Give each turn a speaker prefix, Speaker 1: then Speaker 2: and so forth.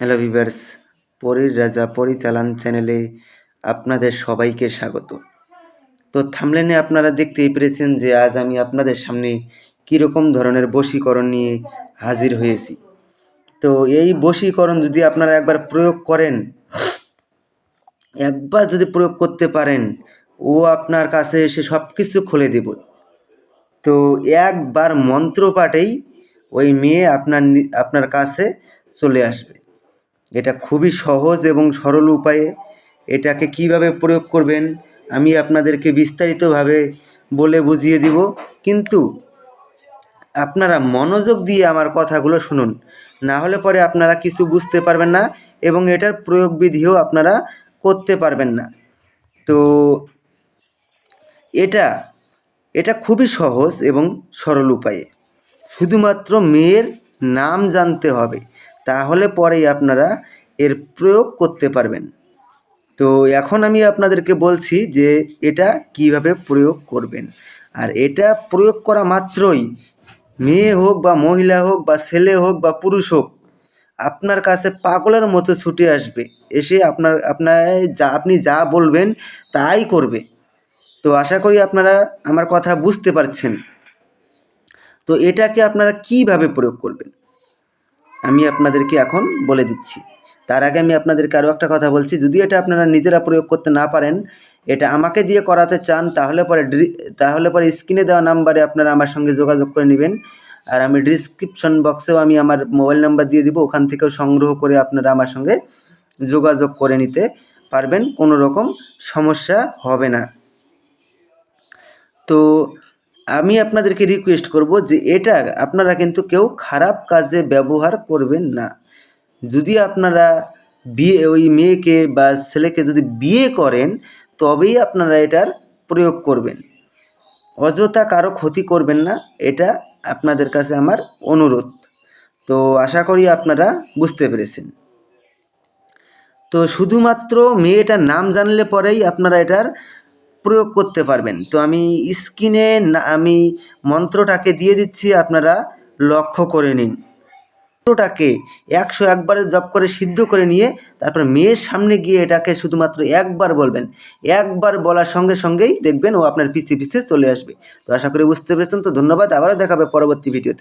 Speaker 1: Hello viewers পরীর রাজা পরিচালন চ্যানেলে আপনাদের সবাইকে স্বাগত। তো থামলেনে আপনারা দেখতেই পেরেছেন যে আজ আমি আপনাদের সামনে কীরকম ধরনের বশীকরণ নিয়ে হাজির হয়েছি। তো এই বশীকরণ যদি আপনারা একবার প্রয়োগ করেন, একবার যদি প্রয়োগ করতে পারেন, ও আপনার কাছে এসে সব কিছু খুলে দেব। তো একবার মন্ত্র পাঠেই ওই মেয়ে আপনার আপনার কাছে চলে আসবে। এটা খুবই সহজ এবং সরল উপায়ে এটাকে কীভাবে প্রয়োগ করবেন, আমি আপনাদেরকে বিস্তারিতভাবে বলে বুঝিয়ে দিব। কিন্তু আপনারা মনোযোগ দিয়ে আমার কথাগুলো শুনুন, না হলে পরে আপনারা কিছু বুঝতে পারবেন না এবং এটার প্রয়োগ বিধিও আপনারা করতে পারবেন না। তো এটা এটা খুবই সহজ এবং সরল উপায়ে। শুধুমাত্র মেয়ের নাম জানতে হবে তাহলে পরেই আপনারা এর প্রয়োগ করতে পারবেন। তো এখন আমি আপনাদেরকে বলছি যে এটা কীভাবে প্রয়োগ করবেন। আর এটা প্রয়োগ করা মাত্রই মেয়ে হোক বা মহিলা হোক বা ছেলে হোক বা পুরুষ হোক, আপনার কাছে পাগলের মতো ছুটে আসবে। এসে আপনার আপনার যা, আপনি যা বলবেন তাই করবে। তো আশা করি আপনারা আমার কথা বুঝতে পারছেন। তো এটাকে আপনারা কীভাবে প্রয়োগ করবেন? আমি আপনাদেরকে এখন বলে দিচ্ছি। তার আগে আমি আপনাদেরকে আরও একটা কথা বলছি। যদি এটা আপনারা নিজেরা প্রয়োগ করতে না পারেন, এটা আমাকে দিয়ে করাতে চান, তাহলে পরে তাহলে পরে স্ক্রিনে দেওয়া নাম্বারে আপনারা আমার সঙ্গে যোগাযোগ করে নেবেন। আর আমি ডিসক্রিপশন বক্সেও আমি আমার মোবাইল নাম্বার দিয়ে দিব। ওখান থেকেও সংগ্রহ করে আপনারা আমার সঙ্গে যোগাযোগ করে নিতে পারবেন। কোনো রকম সমস্যা হবে না। তো আমি আপনাদেরকে রিকোয়েস্ট করব যে এটা আপনারা কিন্তু কেউ খারাপ কাজে ব্যবহার করবেন না। যদি আপনারা বিয়ে, ওই মেয়েকে বা ছেলেকে যদি বিয়ে করেন, তবেই আপনারা এটার প্রয়োগ করবেন। অযথা কারও ক্ষতি করবেন না, এটা আপনাদের কাছে আমার অনুরোধ। তো আশা করি আপনারা বুঝতে পেরেছেন। তো শুধুমাত্র মেয়েটার নাম জানলে পরেই আপনারা এটার প্রয়োগ করতে পারবেন। তো আমি স্ক্রিনে আমি মন্ত্রটাকে দিয়ে দিচ্ছি, আপনারা লক্ষ্য করে নিন। মন্ত্রটাকে একশো একবারে জপ করে সিদ্ধ করে নিয়ে, তারপর মেয়ের সামনে গিয়ে এটাকে শুধুমাত্র একবার বলবেন। একবার বলার সঙ্গে সঙ্গেই দেখবেন ও আপনার পিছিয়ে পিছিয়ে চলে আসবে। তো আশা করি বুঝতে পেরেছেন। তো ধন্যবাদ। আবারও দেখাবে পরবর্তী ভিডিওতে।